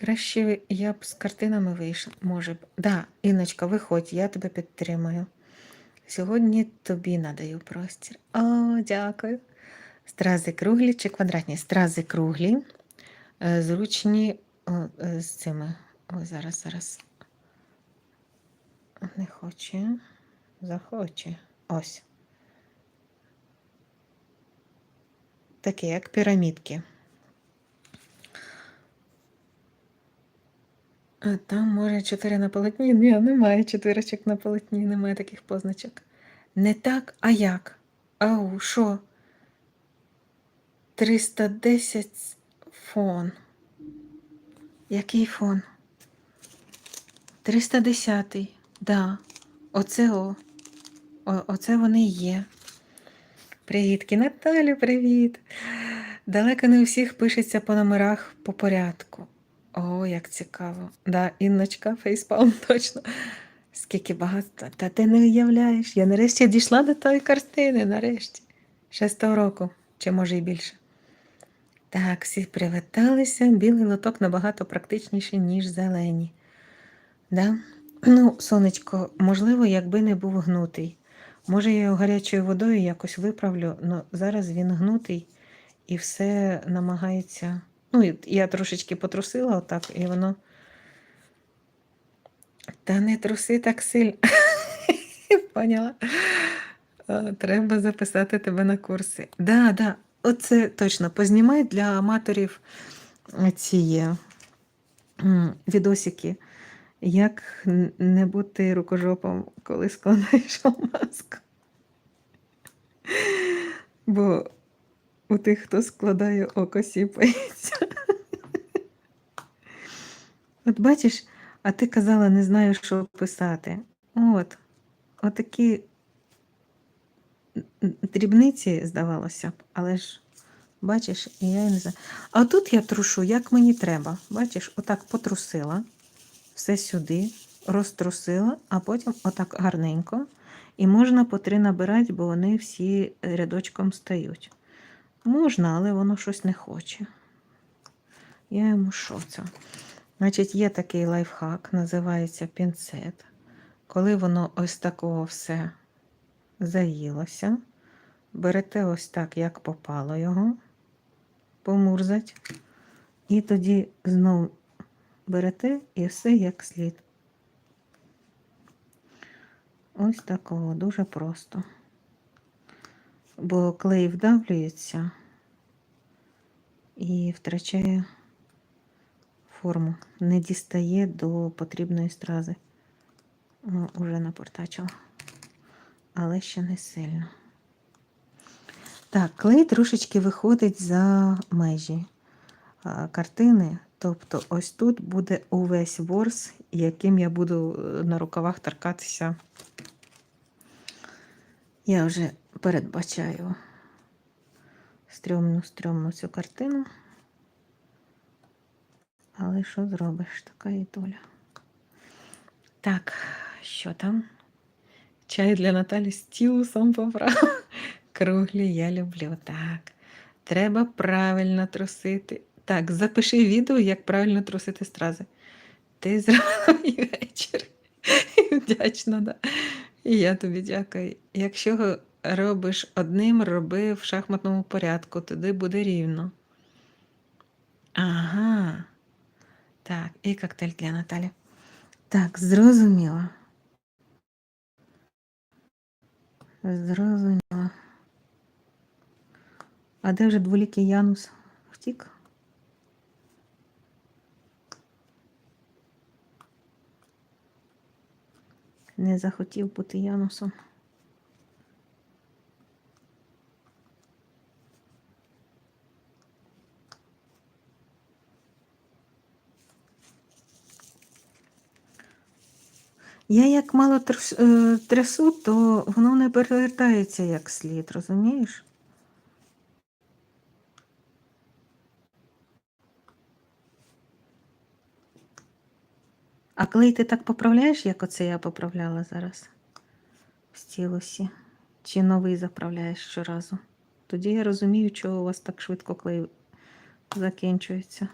Краще я б з картинами вийшла, може б. Да, Інночка, виходь, я тебе підтримую. Сьогодні тобі надаю простір. О, дякую. Стрази круглі чи квадратні? Стрази круглі, е, зручні о, е, з цими. Ой, зараз, зараз. Не хоче. Захоче. Ось. Такі, як пірамідки. А там, може, чотири на полотні? Ні, немає чотирочок на полотні, немає таких позначок. Не так, а як? Ау, що? 310 фон. Який фон? 310, да. Оце о. о. Оце вони є. Привітки, Наталю, привіт. Далеко не у всіх пишеться по номерах по порядку. О, як цікаво. Да, Інночка, фейспалм, точно. Скільки багато. Та ти не уявляєш. Я нарешті дійшла до тої картини, нарешті. Шестого року, чи може і більше. Так, всі привіталися. Білий лоток набагато практичніший, ніж зелені. Да? Ну, сонечко, можливо, якби не був гнутий. Може, я його гарячою водою якось виправлю, але зараз він гнутий і все намагається. Ну, я трошечки потрусила отак, і воно. Та не труси так сильно. Поняла? Треба записати тебе на курси. Да, да, оце точно. Познімай для аматорів ці відосики. Як не бути рукожопом, коли складаєш маску. Бо у тих, хто складає око сіпається. От бачиш, а ти казала, не знаю, що писати. От, отакі дрібниці, здавалося б, але ж, бачиш, і я не знаю. А тут я трушу, як мені треба. Бачиш, отак потрусила, все сюди, розтрусила, а потім отак гарненько. І можна по три набирати, бо вони всі рядочком стають. Можна, але воно щось не хоче. Я йому що це? Значить, є такий лайфхак, називається пінцет. Коли воно ось такого все заїлося, берете ось так, як попало його, помурзать, і тоді знову берете і все як слід. Ось такого, дуже просто. Бо клей вдавлюється і втрачає форму, не дістає до потрібної стрази. Уже напортачила. Але ще не сильно. Так, клей трошечки виходить за межі картини. Тобто, ось тут буде увесь ворс, яким я буду е, на рукавах торкатися. Я вже передбачаю стрьомну, стрьомну цю картину. Але що зробиш, така і доля. Так, що там? Чай для Наталі з тілусом поправ. Круглі я люблю. Так. Треба правильно трусити. Так, запиши відео, як правильно трусити стрази. Ти зробила мій вечір. Вдячна, да. І я тобі дякую. Якщо робиш одним, роби в шахматному порядку, тоді буде рівно. Ага. Так, і коктейль для Наталі. Так, зрозуміла. Зрозуміла. А де вже дволікий Янус втік? Не захотів бути Янусом. Я як мало е, трясу, то воно не перевертається як слід, розумієш? А клей ти так поправляєш, як оце я поправляла зараз в стілусі? Чи новий заправляєш щоразу? Тоді я розумію, чого у вас так швидко клей закінчується.